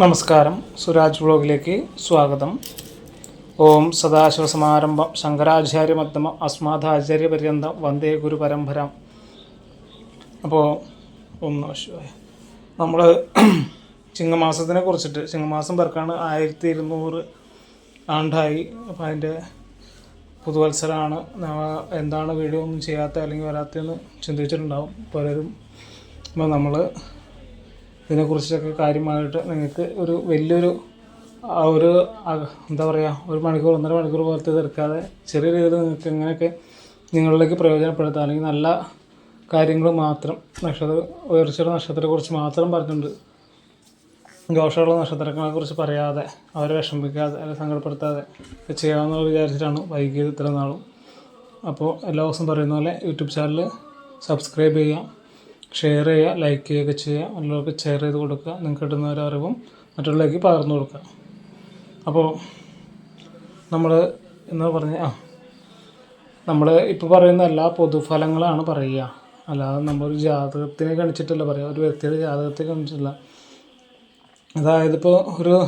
നമസ്കാരം. സുരാജ് വ്ളോഗിലേക്ക് സ്വാഗതം. ഓം സദാശിവസമാരംഭം ശങ്കരാചാര്യ മധ്യമ അസ്മാദാചാര്യ പര്യന്തം വന്ദേ ഗുരു പരമ്പര. അപ്പോൾ നമ നമ്മൾ ചിങ്ങമാസത്തിനെ കുറിച്ചിട്ട് ചിങ്ങമാസം പേർക്കാണ് ആയിരത്തി ഇരുന്നൂറ് ആണ്ടായി അപ്പോൾ അതിന്റെ പുതുവത്സരമാണ് എന്താണ് വീഡിയോ ഒന്നും ചെയ്യാത്ത അല്ലെങ്കിൽ വരാത്തതെന്ന് ചിന്തിച്ചിട്ടുണ്ടാവും. പലരും. അപ്പോൾ നമ്മൾ ഇതിനെക്കുറിച്ചൊക്കെ കാര്യമായിട്ട് നിങ്ങൾക്ക് ഒരു വലിയൊരു ആ ഒരു എന്താ പറയുക ഒരു മണിക്കൂർ ഒന്നര മണിക്കൂർ പോലത്തെ തീർക്കാതെ ചെറിയ രീതിയിൽ നിങ്ങൾക്ക് എങ്ങനെയൊക്കെ നിങ്ങളിലേക്ക് പ്രയോജനപ്പെടുത്താം. അല്ലെങ്കിൽ നല്ല കാര്യങ്ങൾ മാത്രം നക്ഷത്ര ഉയർച്ചയുടെ നക്ഷത്രത്തെക്കുറിച്ച് മാത്രം പറഞ്ഞിട്ടുണ്ട് ദോഷമുള്ള നക്ഷത്രങ്ങളെ കുറിച്ച് പറയാതെ അവരെ വിഷമിക്കാതെ അല്ലെങ്കിൽ സങ്കടപ്പെടുത്താതെ ചെയ്യാമെന്ന് വിചാരിച്ചിട്ടാണ് വൈകിയത് ഇത്ര നാളും. അപ്പോൾ എല്ലാ ദിവസവും പറയുന്ന പോലെ യൂട്യൂബ് ചാനൽ സബ്സ്ക്രൈബ് ചെയ്യുക. ഷെയർ ചെയ്യുക ലൈക്ക് ചെയ്യുകയൊക്കെ ചെയ്യുക. മറ്റുള്ളവർക്ക് ഷെയർ ചെയ്ത് കൊടുക്കുക. നിങ്ങൾക്ക് കിട്ടുന്ന ഒരു അറിവും മറ്റുള്ളവർക്ക് പകർന്നു കൊടുക്കുക. അപ്പോൾ നമ്മൾ എന്ന് പറഞ്ഞ ആ നമ്മൾ ഇപ്പോൾ പറയുന്ന എല്ലാ പൊതുഫലങ്ങളാണ് പറയുക. അല്ലാതെ നമ്മളൊരു ജാതകത്തിനെ ഗണിച്ചിട്ടല്ല പറയുക. ഒരു വ്യക്തിയുടെ ജാതകത്തെ ഗണിച്ചിട്ടില്ല. അതായത് ഇപ്പോൾ ഒരു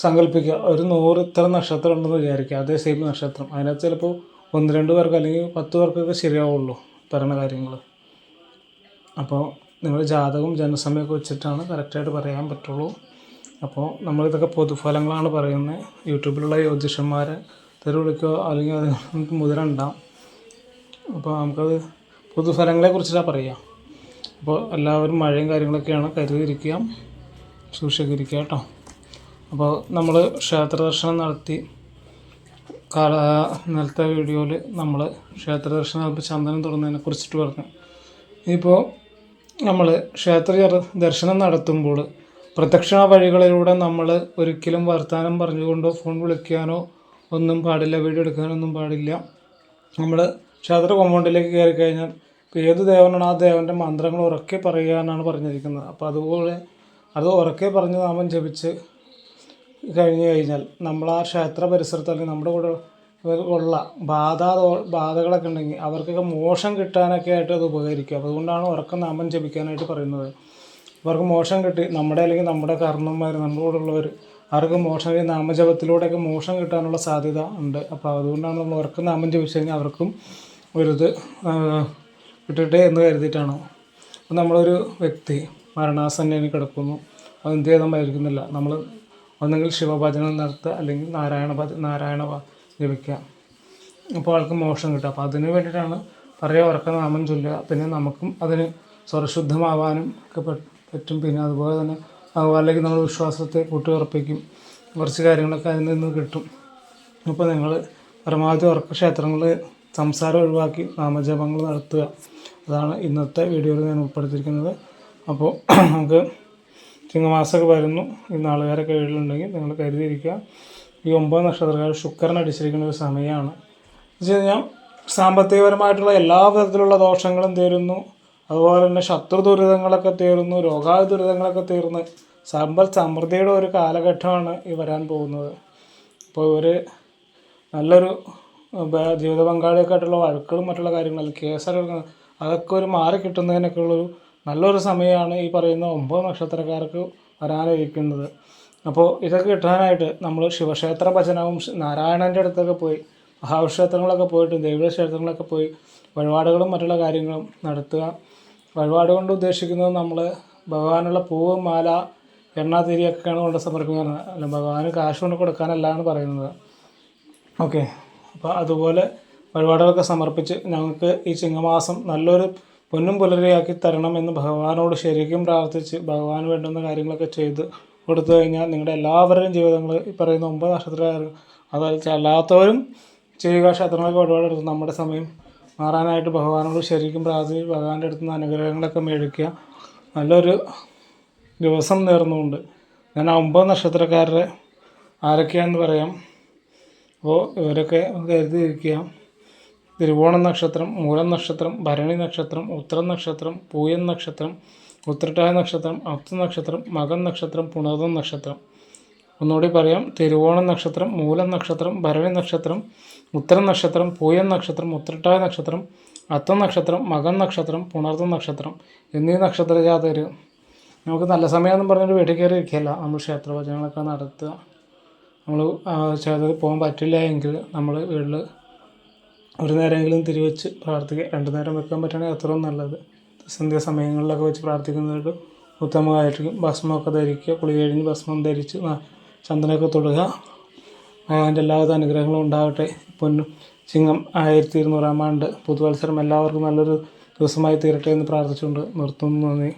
സങ്കല്പിക്കുക ഒരു നൂറ് ഇത്ര നക്ഷത്രം ഉണ്ടെന്ന് വിചാരിക്കുക. അതേ സെയിം നക്ഷത്രം. അതിനകത്ത് ചിലപ്പോൾ ഒന്ന് രണ്ട് പേർക്ക് അല്ലെങ്കിൽ പത്ത് പേർക്കൊക്കെ ശരിയാവുള്ളൂ. പറയുന്ന കാര്യങ്ങൾ അപ്പോൾ നിങ്ങൾ ജാതകവും ജനസമയമൊക്കെ വെച്ചിട്ടാണ് കറക്റ്റായിട്ട് പറയാൻ പറ്റുള്ളൂ. അപ്പോൾ നമ്മളിതൊക്കെ പൊതുഫലങ്ങളാണ് പറയുന്നത് യൂട്യൂബിലുള്ള ജ്യോതിഷന്മാരെ തെരു വിളിക്കുക അല്ലെങ്കിൽ അത് നമുക്ക് മുതിര ഉണ്ടാവും അപ്പോൾ നമുക്കത് പൊതുഫലങ്ങളെ കുറിച്ചിട്ടാണ് പറയുക അപ്പോൾ എല്ലാവരും മഴയും കാര്യങ്ങളൊക്കെയാണ് കരുതിയിരിക്കുക. സൂക്ഷിച്ചിരിക്കുക കേട്ടോ. അപ്പോൾ നമ്മൾ ക്ഷേത്ര ദർശനം നടത്തി കാല ഇന്നലത്തെ വീഡിയോയിൽ നമ്മൾ ക്ഷേത്ര ദർശനം നടത്തി ചന്ദനം തുറന്നതിനെ കുറിച്ചിട്ട് പറഞ്ഞു. ഇപ്പോൾ നമ്മൾ ക്ഷേത്ര ദർശനം നടത്തുമ്പോൾ പ്രദക്ഷിണ വഴികളിലൂടെ നമ്മൾ ഒരിക്കലും വർത്തമാനം പറഞ്ഞുകൊണ്ടോ ഫോൺ വിളിക്കാനോ ഒന്നും പാടില്ല വീഡിയോ എടുക്കാനൊന്നും പാടില്ല. നമ്മൾ ക്ഷേത്ര കോമ്പൗണ്ടിലേക്ക് കയറി കഴിഞ്ഞാൽ ഇപ്പോൾ ഏത് ദേവനാണ് ആ ദേവന്റെ മന്ത്രങ്ങൾ ഉറക്കെ പറയാനാണ് പറഞ്ഞിരിക്കുന്നത്. അപ്പോൾ അതുപോലെ അത് ഉറക്കെ പറഞ്ഞ് നാമം ജപിച്ച് കഴിഞ്ഞു കഴിഞ്ഞാൽ നമ്മൾ ആ ക്ഷേത്ര പരിസരത്ത് അല്ലെങ്കിൽ നമ്മുടെ കൂടെ ഉള്ള ബാധ ബാധകളൊക്കെ ഉണ്ടെങ്കിൽ അവർക്കൊക്കെ മോശം കിട്ടാനൊക്കെ ആയിട്ട് അത് ഉപകരിക്കും. അതുകൊണ്ടാണ് ഉറക്കം നാമം ജപിക്കാനായിട്ട് പറയുന്നത്. അവർക്ക് മോശം കിട്ടി നമ്മുടെ അല്ലെങ്കിൽ നമ്മുടെ കൂടെ ഉള്ളവർ അവർക്ക് മോശം ഈ നാമജപത്തിലൂടെയൊക്കെ മോശം കിട്ടാനുള്ള സാധ്യത ഉണ്ട്. അപ്പോൾ അതുകൊണ്ടാണ് നമ്മൾ ഉറക്കം നാമം ജപിച്ചു കഴിഞ്ഞാൽ അവർക്കും ഒരിത് കിട്ടട്ടെ എന്ന് കരുതിയിട്ടാണ്. അപ്പോൾ നമ്മളൊരു വ്യക്തി മരണാസന്നയിൽ കിടക്കുന്നു. അത് എന്ത് മരിക്കുന്നില്ല. നമ്മൾ ഒന്നെങ്കിൽ ശിവഭജനം നടത്തുക അല്ലെങ്കിൽ നാരായണ നാരായണ ജപിക്കുക അപ്പോൾ ആൾക്ക് മോക്ഷം കിട്ടും. അപ്പോൾ അതിന് വേണ്ടിയിട്ടാണ് പറയുക ഉറക്ക നാമം ചൊല്ലുക. പിന്നെ നമുക്കും അതിന് സ്വരശുദ്ധമാവാനും ഒക്കെ പറ്റും. പിന്നെ അതുപോലെ തന്നെ അല്ലെങ്കിൽ നമ്മൾ വിശ്വാസത്തെ കൂട്ടിയുറപ്പിക്കും കുറച്ച് കാര്യങ്ങളൊക്കെ അതിൽ നിന്ന് കിട്ടും. അപ്പോൾ നിങ്ങൾ പരമാവധി ഉറക്ക ക്ഷേത്രങ്ങളിൽ സംസാരം ഒഴിവാക്കി നാമജപങ്ങൾ നടത്തുക. അതാണ് ഇന്നത്തെ വീഡിയോയിൽ ഞാൻ ഉൾപ്പെടുത്തിയിരിക്കുന്നത്. അപ്പോൾ നമുക്ക് ചിങ്ങമാസമൊക്കെ വരുന്നു. ഈ നാളുകാരൊക്കെ വീട്ടിലുണ്ടെങ്കിൽ നിങ്ങൾ കരുതിയിരിക്കുക. ഈ ഒമ്പത് നക്ഷത്രക്കാർ ശുക്രൻ അടിച്ചിരിക്കുന്ന ഒരു സമയമാണ്. വെച്ച് കഴിഞ്ഞാൽ സാമ്പത്തികപരമായിട്ടുള്ള എല്ലാ വിധത്തിലുള്ള ദോഷങ്ങളും തീരുന്നു. അതുപോലെ തന്നെ ശത്രു ദുരിതങ്ങളൊക്കെ തീർന്നു രോഗാതി ദുരിതങ്ങളൊക്കെ തീർന്ന് സമ്പൽ സമൃദ്ധിയുടെ ഒരു കാലഘട്ടമാണ് ഈ വരാൻ പോകുന്നത്. അപ്പോൾ ഇവർ നല്ലൊരു ജീവിത പങ്കാളിയൊക്കെ ആയിട്ടുള്ള വഴക്കുകളും മറ്റുള്ള കാര്യങ്ങളും കേസൊക്കെ അതൊക്കെ ഒരു മാറി കിട്ടുന്നതിനൊക്കെ ഉള്ളൊരു നല്ലൊരു സമയമാണ് ഈ പറയുന്ന ഒമ്പത് നക്ഷത്രക്കാർക്ക് വരാനിരിക്കുന്നത്. അപ്പോൾ ഇതൊക്കെ കിട്ടാനായിട്ട് നമ്മൾ ശിവക്ഷേത്ര ഭജനവും നാരായണന്റെ അടുത്തൊക്കെ പോയി മഹാക്ഷേത്രങ്ങളൊക്കെ പോയിട്ട് ദൈവക്ഷേത്രങ്ങളൊക്കെ പോയി വഴിപാടുകളും മറ്റുള്ള കാര്യങ്ങളും നടത്തുക. വഴിപാട് കൊണ്ട് ഉദ്ദേശിക്കുന്നത് നമ്മൾ ഭഗവാനുള്ള പൂവ് മാല എണ്ണ തിരിയൊക്കെയാണ് കൊണ്ട് സമർപ്പിക്കുന്നത്. അല്ല ഭഗവാന് കാശ് കൊണ്ട് കൊടുക്കാനല്ല പറയുന്നത്. ഓക്കെ. അപ്പോൾ അതുപോലെ വഴിപാടുകളൊക്കെ സമർപ്പിച്ച് ഞങ്ങൾക്ക് ഈ ചിങ്ങമാസം നല്ലൊരു പൊന്നും പുലരിയാക്കി എന്ന് ഭഗവാനോട് ശരിക്കും പ്രാർത്ഥിച്ച് ഭഗവാന് വേണ്ടുന്ന കാര്യങ്ങളൊക്കെ ചെയ്ത് കൊടുത്തു കഴിഞ്ഞാൽ നിങ്ങളുടെ എല്ലാവരുടെയും ജീവിതങ്ങൾ ഈ പറയുന്ന ഒമ്പത് നക്ഷത്രക്കാരും അതായത് അല്ലാത്തവരും ചെയ്യുക ക്ഷേത്രങ്ങളൊക്കെ എടുത്ത് നമ്മുടെ സമയം മാറാനായിട്ട് ഭഗവാനോട് ശരിക്കും പ്രാർത്ഥിച്ച് ഭഗവാന്റെ അടുത്ത് നിന്ന് അനുഗ്രഹങ്ങളൊക്കെ മേടിക്കുക. നല്ലൊരു ദിവസം നേർന്നുകൊണ്ട് ഞാൻ ആ ഒമ്പത് നക്ഷത്രക്കാരുടെ ആരൊക്കെയാണെന്ന് പറയാം. അപ്പോൾ ഇവരൊക്കെ കരുതിയിരിക്കുക തിരുവോണം നക്ഷത്രം മൂലം നക്ഷത്രം ഭരണി നക്ഷത്രം ഉത്തരം നക്ഷത്രം പൂയൻ നക്ഷത്രം ഉത്രട്ടായ നക്ഷത്രം അത്ത നക്ഷത്രം മകൻ നക്ഷത്രം പുണർതം നക്ഷത്രം. ഒന്നുകൂടി പറയാം. തിരുവോണം നക്ഷത്രം മൂലം നക്ഷത്രം ഭരണി നക്ഷത്രം ഉത്തരം നക്ഷത്രം പൂയൻ നക്ഷത്രം ഉത്രട്ടായ നക്ഷത്രം അത്തം നക്ഷത്രം മകൻ നക്ഷത്രം പുണർതം നക്ഷത്രം എന്നീ നക്ഷത്ര ജാതകർ നമുക്ക് നല്ല സമയമെന്ന് പറഞ്ഞൊരു വീട്ടിൽ കയറി ഇരിക്കുകയല്ല. നമ്മൾ ക്ഷേത്ര ഭജനകളൊക്കെ നടത്തുക നമ്മൾ ക്ഷേത്രത്തിൽ പോകാൻ പറ്റില്ല എങ്കിൽ നമ്മൾ വീട്ടിൽ ഒരു നേരമെങ്കിലും തിരിവെച്ച് പ്രാർത്ഥിക്കുക രണ്ട് നേരം വെക്കാൻ പറ്റുകയാണെങ്കിൽ അത്രയും നല്ലത്. സന്ധ്യാസമയങ്ങളിലൊക്കെ വെച്ച് പ്രാർത്ഥിക്കുന്നത് ഉത്തമമായിരിക്കും ഭസ്മമൊക്കെ ധരിക്കുക കുളി കഴിഞ്ഞ് ഭസ്മം ധരിച്ച് ചന്ദനമൊക്കെ തൊടുക. ഭഗവാന്റെ എല്ലാവിധ അനുഗ്രഹങ്ങളും ഉണ്ടാവട്ടെ. പൊന്നു ചിങ്ങം ആയിരത്തി ഇരുന്നൂറാം ആണ്ട് പുതുവത്സരം എല്ലാവർക്കും നല്ലൊരു ദിവസമായി തീരട്ടെ എന്ന് പ്രാർത്ഥിച്ചുകൊണ്ട് നിർത്തുന്നു. നന്ദി.